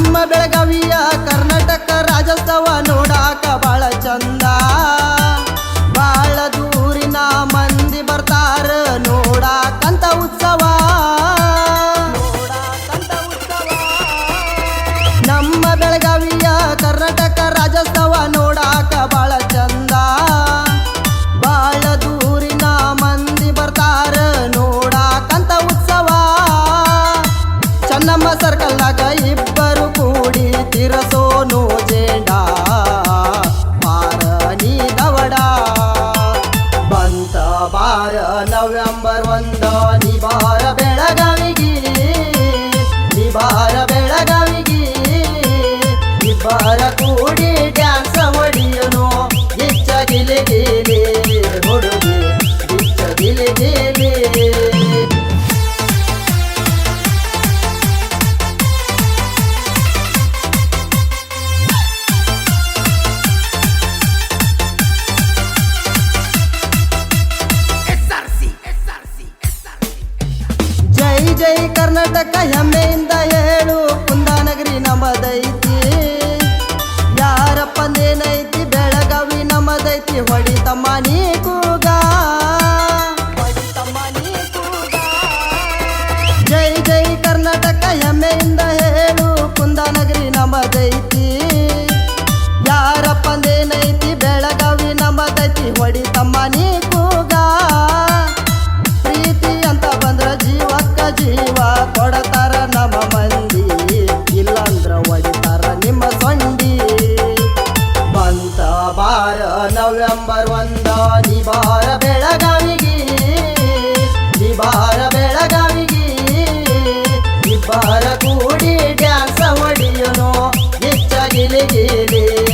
ನಮ್ಮ ಬೆಳಗಾವಿಯ ಕರ್ನಾಟಕ ರಾಜಸ್ಥಾನ ಇಬ್ಬರ ಬೆಳಗಾವಿಗೆ ಇಬ್ಬರ ಕೂಡಿ കർണാടക യമേന്തയ ಒಂದ ನಿಬಾರ ಬೆಳಗಾವಿಗೆ ನಿಬಾರ ಬೆಳಗಾವಿಗೆ. ನಿಬಾರ ಕೂಡಿ ಡ್ಯಾನ್ಸ ಹೊಡಿಯನು ಇಚ್ಚ ಗಿಲಿ.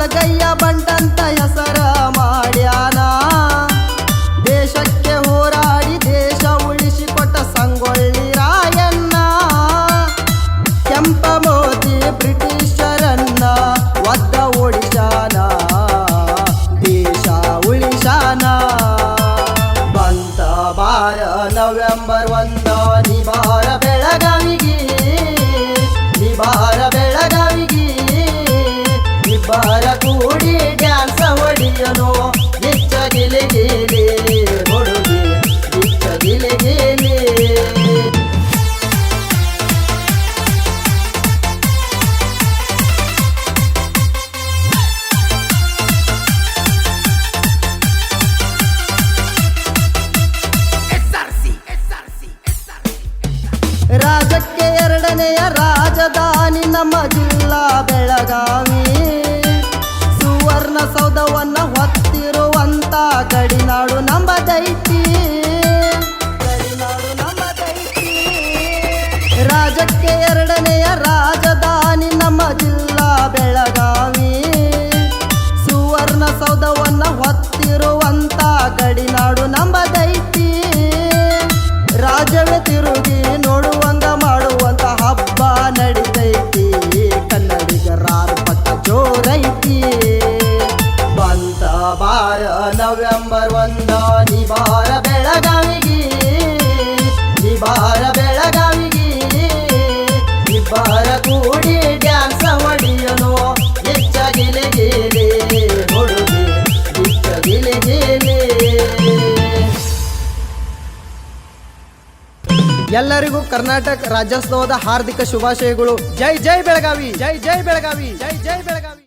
నాలుగయ్య బంటంత ఎస ಎಲ್ಲರ ಕೂಡಿ ಡ್ಯಾನ್ಸ ಹೊಡಿಯನು? ನಿಚ್ಚ ರಾಜಕ್ಕೆ ಎರಡನೆಯ ರಾಜಧಾನಿ ನಮ್ಮ ಜಿಲ್ಲಾ ಬೆಳಗಾವಿ. ಸೌಧವನ್ನ ಹೊತ್ತಿರುವಂತ ಗಡಿ. ಎಲ್ಲರಿಗೂ ಕರ್ನಾಟಕ ರಾಜ್ಯೋತ್ಸವದ ಹಾರ್ದಿಕ ಶುಭಾಶಯಗಳು. ಜೈ ಜೈ ಬೆಳಗಾವಿ ಜೈ ಜೈ ಬೆಳಗಾವಿ ಜೈ ಜೈ ಬೆಳಗಾವಿ.